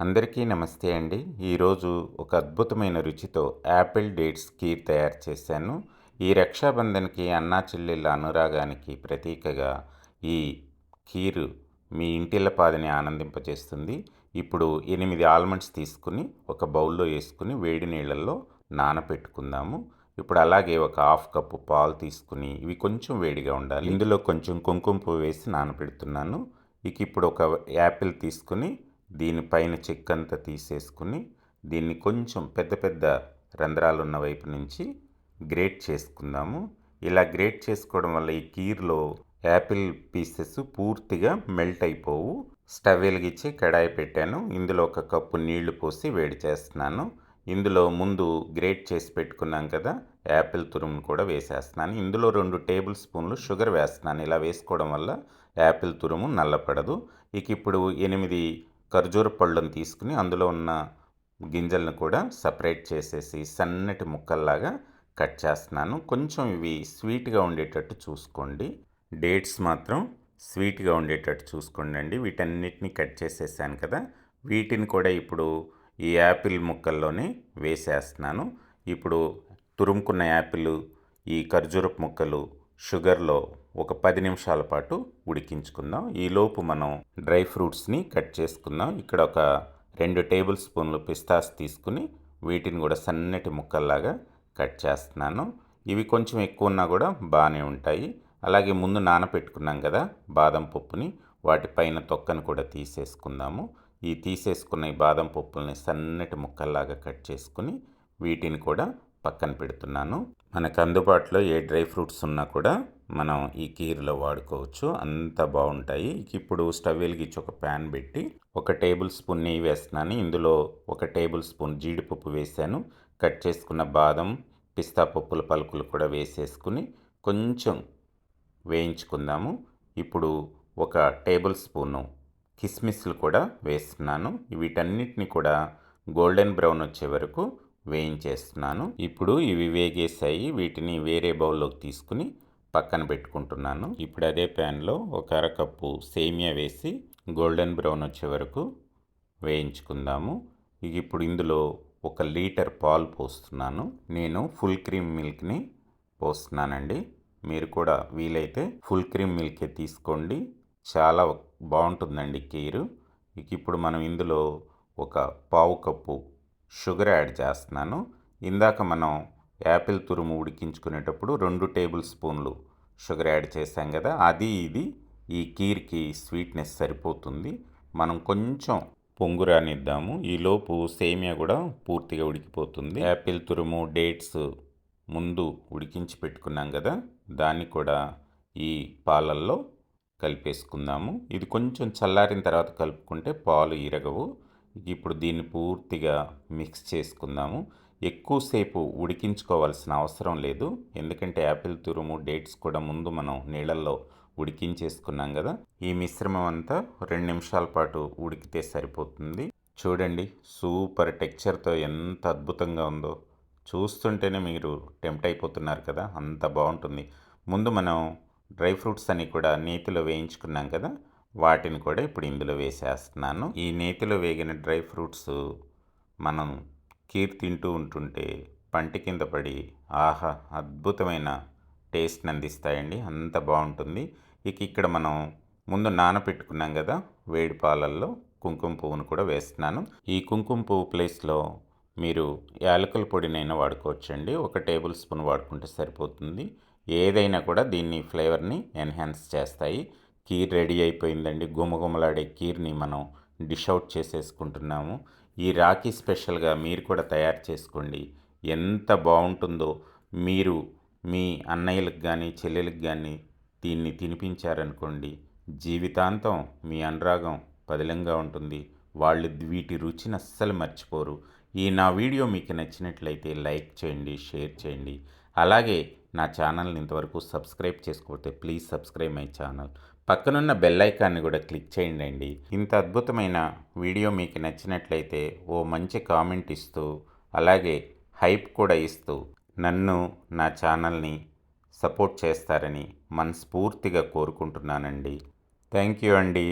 అందరికీ నమస్తే అండి. ఈరోజు ఒక అద్భుతమైన రుచితో యాపిల్ డేట్స్ కీర్ తయారు చేశాను. ఈ రక్షాబంధన్కి అన్నా చెల్లెళ్ళ అనురాగానికి ప్రతీకగా ఈ కీరు మీ ఇంటిల పాదిని ఆనందింపజేస్తుంది. ఇప్పుడు ఎనిమిది ఆల్మండ్స్ తీసుకుని ఒక బౌల్లో వేసుకుని వేడి నీళ్ళల్లో నానపెట్టుకుందాము. ఇప్పుడు అలాగే ఒక హాఫ్ కప్పు పాలు తీసుకుని ఇవి కొంచెం వేడిగా ఉండాలి. ఇందులో కొంచెం కుంకుమ పువ్వు వేసి నానపెడుతున్నాను. ఇక ఇప్పుడు ఒక యాపిల్ తీసుకుని దీనిపైన చెక్కంతా తీసేసుకుని దీన్ని కొంచెం పెద్ద పెద్ద రంధ్రాలు ఉన్న వైపు నుంచి గ్రేట్ చేసుకుందాము. ఇలా గ్రేట్ చేసుకోవడం వల్ల ఈ కీర్లో యాపిల్ పీసెస్ పూర్తిగా మెల్ట్ అయిపోవు. స్టవ్ వెలిగించి కడాయి పెట్టాను. ఇందులో ఒక కప్పు నీళ్ళు పోసి వేడి చేస్తున్నాను. ఇందులో ముందు గ్రేట్ చేసి పెట్టుకున్నాం కదా యాపిల్ తురుమును కూడా వేసేస్తున్నాను. ఇందులో రెండు టేబుల్ స్పూన్లు షుగర్ వేస్తున్నాను. ఇలా వేసుకోవడం వల్ల యాపిల్ తురుము నల్లపడదు. ఇక ఇప్పుడు ఎనిమిది ఖర్జూర పళ్ళను తీసుకుని అందులో ఉన్న గింజలను కూడా సపరేట్ చేసేసి సన్నటి ముక్కల్లాగా కట్ చేస్తున్నాను. కొంచెం ఇవి స్వీట్గా ఉండేటట్టు చూసుకోండి. డేట్స్ మాత్రం స్వీట్గా ఉండేటట్టు చూసుకోండి అండి. వీటన్నిటిని కట్ చేసేసాను కదా. వీటిని కూడా ఇప్పుడు ఈ యాపిల్ ముక్కల్లోనే వేసేస్తున్నాను. ఇప్పుడు తురుముకున్న యాపిల్ ఈ ఖర్జూరపు ముక్కలు షుగర్లో ఒక పది నిమిషాల పాటు ఉడికించుకుందాం. ఈలోపు మనం డ్రై ఫ్రూట్స్ని కట్ చేసుకుందాం. ఇక్కడ ఒక రెండు టేబుల్ స్పూన్లు పిస్తాస్ తీసుకుని వీటిని కూడా సన్నటి ముక్కల్లాగా కట్ చేస్తున్నాను. ఇవి కొంచెం ఎక్కువ ఉన్నా కూడా బాగానే ఉంటాయి. అలాగే ముందు నానపెట్టుకున్నాం కదా బాదం పప్పుని వాటిపైన తొక్కను కూడా తీసేసుకుందాము. ఈ తీసేసుకున్న ఈ బాదం పప్పుల్ని సన్నటి ముక్కల్లాగా కట్ చేసుకుని వీటిని కూడా పక్కన పెడుతున్నాను. మనకు అందుబాటులో ఏ డ్రై ఫ్రూట్స్ ఉన్నా కూడా మనం ఈ కీర్లో వాడుకోవచ్చు. అంత బాగుంటాయి. ఇప్పుడు స్టవ్ వెలిగించి ఒక ప్యాన్ పెట్టి ఒక టేబుల్ స్పూన్ నెయ్యి వేస్తున్నాను. ఇందులో ఒక టేబుల్ స్పూన్ జీడిపప్పు వేసాను. కట్ చేసుకున్న బాదం పిస్తా పప్పుల పలుకులు కూడా వేసేసుకుని కొంచెం వేయించుకుందాము. ఇప్పుడు ఒక టేబుల్ స్పూను కిస్మిస్లు కూడా వేస్తున్నాను. వీటన్నిటిని కూడా గోల్డెన్ బ్రౌన్ వచ్చే వరకు వేయించేస్తున్నాను. ఇప్పుడు ఇవి వేగేసాయి వీటిని వేరే బౌల్లోకి తీసుకుని పక్కన పెట్టుకుంటున్నాను. ఇప్పుడు అదే ప్యాన్లో ఒక అరకప్పు సేమియా వేసి గోల్డెన్ బ్రౌన్ వచ్చే వరకు వేయించుకుందాము. ఇప్పుడు ఇందులో ఒక లీటర్ పాలు పోస్తున్నాను. నేను ఫుల్ క్రీమ్ మిల్క్ని పోస్తున్నానండి. మీరు కూడా వీలైతే ఫుల్ క్రీమ్ మిల్కే తీసుకోండి. చాలా బాగుంటుందండి కీరు. ఇక ఇప్పుడు మనం ఇందులో ఒక పావు కప్పు షుగర్ యాడ్ చేస్తున్నాను. ఇందాక మనం యాపిల్ తురుము ఉడికించుకునేటప్పుడు రెండు టేబుల్ స్పూన్లు షుగర్ యాడ్ చేసాం కదా అది ఇది ఈ కీర్కి స్వీట్నెస్ సరిపోతుంది. మనం కొంచెం పొంగు రానిద్దాము. ఈలోపు సేమియా కూడా పూర్తిగా ఉడికిపోతుంది. యాపిల్ తురుము డేట్స్ ముందు ఉడికించి పెట్టుకున్నాం కదా దాన్ని కూడా ఈ పాలల్లో కలిపేసుకుందాము. ఇది కొంచెం చల్లారిన తర్వాత కలుపుకుంటే పాలు ఇరగవు ఇప్పుడు దీన్ని పూర్తిగా మిక్స్ చేసుకుందాము. ఎక్కువసేపు ఉడికించుకోవాల్సిన అవసరం లేదు. ఎందుకంటే యాపిల్ తురుము డేట్స్ కూడా ముందు మనం నీళ్ళల్లో ఉడికించేసుకున్నాం కదా. ఈ మిశ్రమం అంతా రెండు నిమిషాల పాటు ఉడికితే సరిపోతుంది. చూడండి సూపర్ టెక్చర్తో ఎంత అద్భుతంగా ఉందో. చూస్తుంటేనే మీరు టెంప్ట్ అయిపోతున్నారు కదా. అంత బాగుంటుంది. ముందు మనం డ్రై ఫ్రూట్స్ అన్నీ కూడా నేతిలో వేయించుకున్నాం కదా. వాటిని కూడా ఇప్పుడు ఇందులో వేసేస్తున్నాను. ఈ నేతిలో వేగిన డ్రై ఫ్రూట్స్ మనం కీర్ తింటూ ఉంటుంటే పంటి కింద పడి ఆహా అద్భుతమైన టేస్ట్ని అందిస్తాయండి. అంత బాగుంటుంది. ఇక ఇక్కడ మనం ముందు నానపెట్టుకున్నాం కదా వేడి పాలల్లో కుంకుమ పువ్వును కూడా వేస్తున్నాను. ఈ కుంకుమ పువ్వు ప్లేస్లో మీరు యాలకుల పొడినైనా వాడుకోవచ్చండి. ఒక టేబుల్ స్పూన్ వాడుకుంటే సరిపోతుంది. ఏదైనా కూడా దీన్ని ఫ్లేవర్ని ఎన్హాన్స్ చేస్తాయి. కీర్ రెడీ అయిపోయిందండి. గుమగుమలాడే కీర్ని మనం డిష్ అవుట్ చేసేసుకుంటున్నాము. ఈ రాఖీ స్పెషల్గా మీరు కూడా తయారు చేసుకోండి. ఎంత బాగుంటుందో మీరు మీ అన్నయ్యలకు కానీ చెల్లెలకు కానీ దీన్ని తినిపించారనుకోండి జీవితాంతం మీ అనురాగం పదిలంగా ఉంటుంది. వాళ్ళు వీటి రుచిని అస్సలు మర్చిపోరు. ఈ నా వీడియో మీకు నచ్చినట్లయితే లైక్ చేయండి షేర్ చేయండి. అలాగే నా ఛానల్ని ఇంతవరకు సబ్స్క్రైబ్ చేసుకోకపోతే ప్లీజ్ సబ్స్క్రైబ్ మై ఛానల్. పక్కనున్న బెల్ ఐకాన్ని కూడా క్లిక్ చేయండి అండి ఇంత అద్భుతమైన వీడియో మీకు నచ్చినట్లయితే ఓ మంచి కామెంట్ ఇస్తూ అలాగే హైప్ కూడా ఇస్తూ నన్ను నా ఛానల్ని సపోర్ట్ చేస్తారని మనస్ఫూర్తిగా కోరుకుంటున్నానండి. థ్యాంక్ యూ అండి.